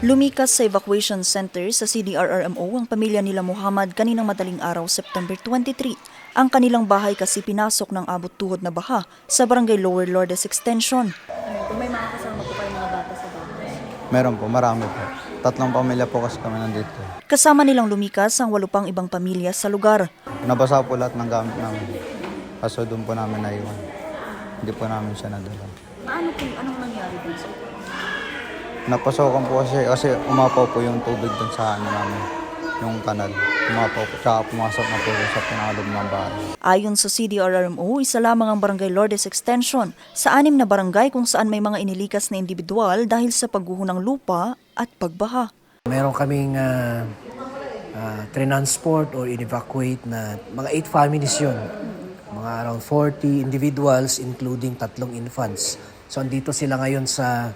Lumikas sa evacuation center sa CDRRMO ang pamilya nila Muhammad kaninang madaling araw September 23. Ang kanilang bahay kasi pinasok ng abot tuhod na baha sa barangay Lower Lourdes Extension. Kung may mga kasama po kayo mga bata sa bahay. Meron po, marami po. Tatlong pamilya po kasi kami nandito. Kasama nilang lumikas ang walo pang ibang pamilya sa lugar. Nabasa po lahat ng gamit namin. Kaso doon po namin naiwan. Hindi po namin siya nadala. Paano po, anong nangyari dun sa Napasokan po kasi, kasi umapaw po yung tubig doon sa ano namin. Yung kanal. Umapaw po. Tsaka pumasok na po sa pinakalob ng bahay. Ayon sa CDRRMO, isa lamang ang barangay Lourdes Extension sa anim na barangay kung saan may mga inilikas na individual dahil sa pagguho ng lupa at pagbaha. Meron kaming uh, uh, transport or in-evacuate na mga 8 families yun. Mga around 40 individuals including tatlong infants. So andito sila ngayon sa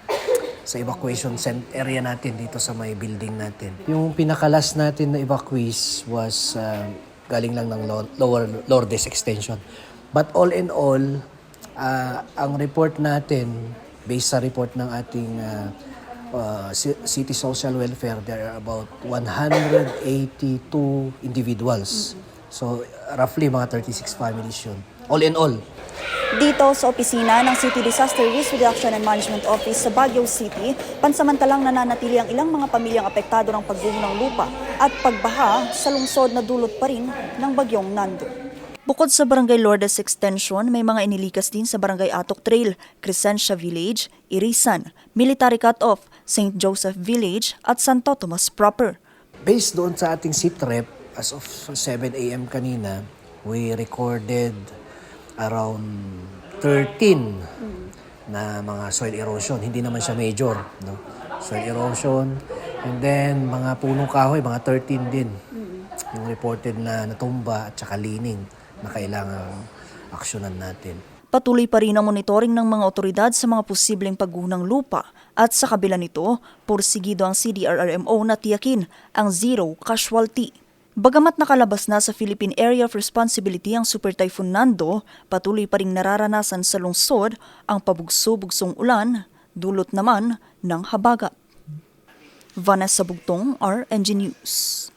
sa evacuation cent- area natin dito sa may building natin. Yung pinakalas natin na evacuees was uh, galing lang ng Lo- Lower Lourdes Extension. But all in all, uh, ang report natin, based sa report ng ating uh, uh, ci- city social welfare, there are about 182 individuals. So, roughly mga 36 families yun. All in all. Dito sa opisina ng City Disaster Risk Reduction and Management Office sa Baguio City, pansamantalang nananatili ang ilang mga pamilyang apektado ng pagguho ng lupa at pagbaha sa lungsod na dulot pa rin ng bagyong Nando. Bukod sa Barangay Lourdes Extension, may mga inilikas din sa Barangay Atok Trail, Crescencia Village, Irisan, Military Cutoff, St. Joseph Village at Santo Tomas proper. Based doon sa ating SITREP, as of 7 a.m. kanina, we recorded around 13 na mga soil erosion. Hindi naman siya major. No? Soil erosion. And then, mga punong kahoy, mga 13 din. Yung reported na natumba at saka lining na kailangan aksyonan natin. Patuloy pa rin ang monitoring ng mga otoridad sa mga posibleng pagguho ng lupa at sa kabila nito, porsigido ang CDRRMO na tiyakin ang zero casualty. Bagamat nakalabas na sa Philippine Area of Responsibility ang Super Typhoon Nando, patuloy pa rin nararanasan sa lungsod ang pabugso-bugsong ulan, dulot naman ng habagat. Vanessa Bugtong, RNG News.